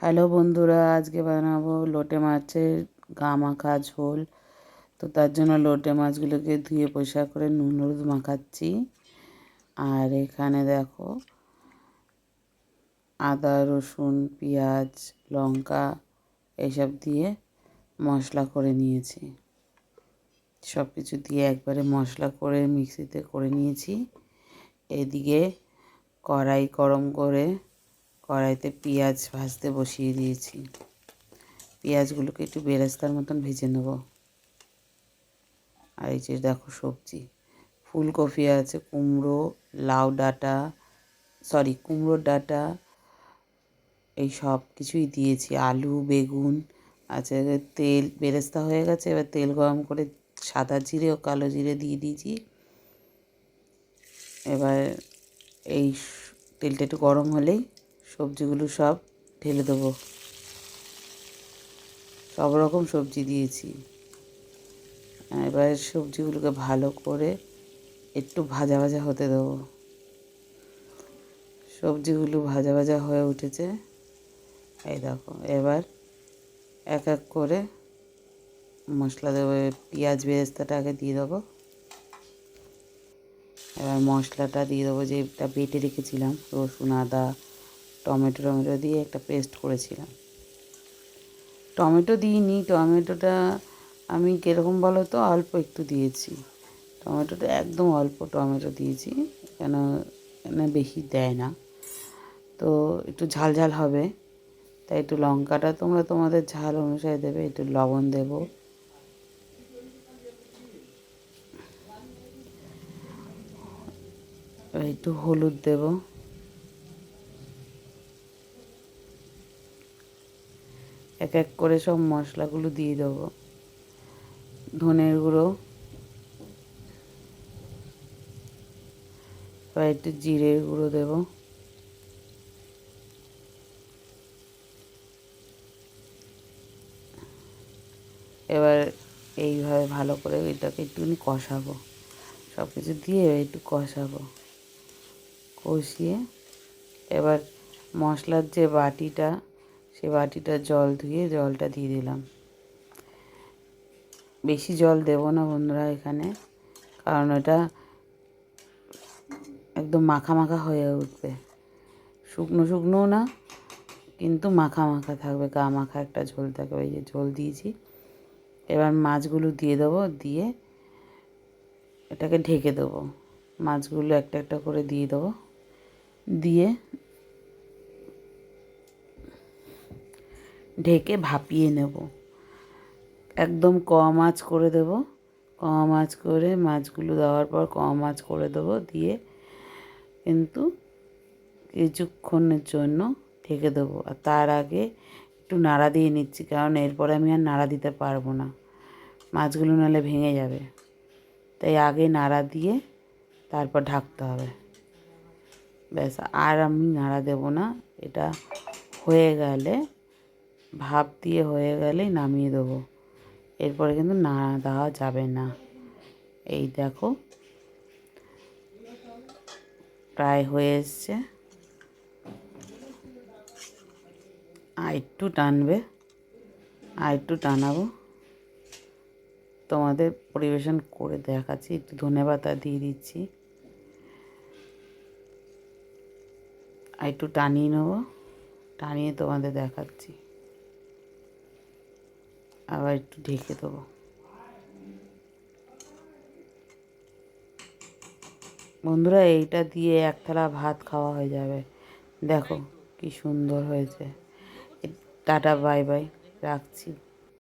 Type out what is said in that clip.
Hello বন্ধুরা, আজকে বানাবো লোটে মাছের গা মাখা ঝোল। তো তার জন্য লোটে মাছগুলোকে ধুয়ে পরিষ্কার করে নুন হলুদ মাখাচ্ছি। আর এখানে দেখো, আদা, রসুন, পেঁয়াজ, লঙ্কা এইসব দিয়ে মশলা করে নিয়েছি। সব কিছু দিয়ে একবারে মশলা করে মিক্সিতে করে নিয়েছি। এদিকে কড়াই গরম করে কড়াইতে পেঁয়াজ ভাজতে বসিয়ে দিয়েছি। পেঁয়াজগুলোকে একটু বেরেস্তার মতন ভেজে নেব। আর এই যে দেখো সবজি, ফুলকপি আছে, কুমড়ো, লাউ ডাঁটা সরি কুমড়োর ডাঁটা, এই সব কিছুই দিয়েছি। আলু, বেগুন, আছে তেল, বেরেস্তা হয়ে গেছে, এবার তেল গরম করে সাদা জিরে ও কালো জিরে দিয়ে দিয়েছি। এবার এই তেলটা একটু গরম হলেই সবজিগুলো সব ঢেলে দেবো। সব রকম সবজি দিয়েছি। এবার সবজিগুলোকে ভালো করে একটু ভাজা ভাজা হতে দেবো। সবজিগুলো ভাজা ভাজা হয়ে উঠেছে। এই দেখো, এবার এক এক করে মশলা দেবো, পেঁয়াজ বেরেস্তাটা আগে দিয়ে দেবো। এবার মশলাটা দিয়ে দেবো যেটা বেটে রেখেছিলাম, রসুন, আদা টমেটো টমেটো দিয়ে একটা পেস্ট করেছিলাম। টমেটো দিইনি, টমেটোটা আমি কীরকম বলো তো, অল্প একটু দিয়েছি। টমেটোটা একদম অল্প টমেটো দিয়েছি, কেন কেন বেশি দেয় না। তো একটু ঝাল ঝাল হবে, তাই একটু লঙ্কাটা তোমরা তোমাদের ঝাল অনুসারে দেবে, একটু লবণ দেব। একটু হলুদ দেবো। এক এক করে সব মশলাগুলো দিয়ে দেবো। ধনের গুঁড়ো। এবার একটু জিরের গুঁড়ো দেব। এবার এইভাবে ভালো করে এটাকে একটুখানি কষাবো। সব কিছু দিয়ে একটু কষাবো। কষিয়ে এবার মশলার যে বাটিটা সে বাটিটা জল ধুয়ে জলটা দিয়ে দিলাম। বেশি জল দেব না বন্ধুরা এখানে, কারণ এটা একদম মাখা মাখা হয়ে উঠবে। শুকনো শুকনো না, কিন্তু মাখা মাখা থাকবে, গা মাখা একটা ঝোল থাকবে এই যে ঝোল দিয়েছি। এবার মাছগুলো দিয়ে দেবো, দিয়ে এটাকে ঢেকে দেবো। মাছগুলো একটা একটা করে দিয়ে দেবো। দিয়ে ঢেকে ভাপিয়ে নেব। একদম কম আঁচ করে দেব। কম আঁচ করে মাছগুলো দেওয়ার পর কম আঁচ করে দেবো দিয়ে কিন্তু কিছুক্ষণের জন্য ঢেকে দেবো। আর তার আগে একটু নাড়া দিয়ে নিচ্ছি কারণ এরপরে আমি আর নাড়া দিতে পারব না। মাছগুলো নাহলে ভেঙে যাবে। তাই আগে নাড়া দিয়ে তারপর ঢাকতে হবে। ব্যাস, আর আমি নাড়া দেব না। এটা হয়ে গেলে ভাপ দিয়ে হয়ে গেলেই নামিয়ে দেবো। এরপরে কিন্তু নাড়া দেওয়া যাবে না। এই দেখো। প্রায় হয়ে এসছে। আর একটু টানবে। আর একটু টানাবো। তোমাদের পরিবেশন করে দেখাচ্ছি। একটু ধনে পাতা দিয়ে দিচ্ছি। আর একটু টানিয়ে নেব। টানিয়ে তোমাদের দেখাচ্ছি। আবার একটু ঢেকে দেবো। বন্ধুরা, এইটা দিয়ে এক থালা ভাত খাওয়া হয়ে যাবে। দেখো কি সুন্দর হয়েছে। Ta-ta, bye bye. রাখছি।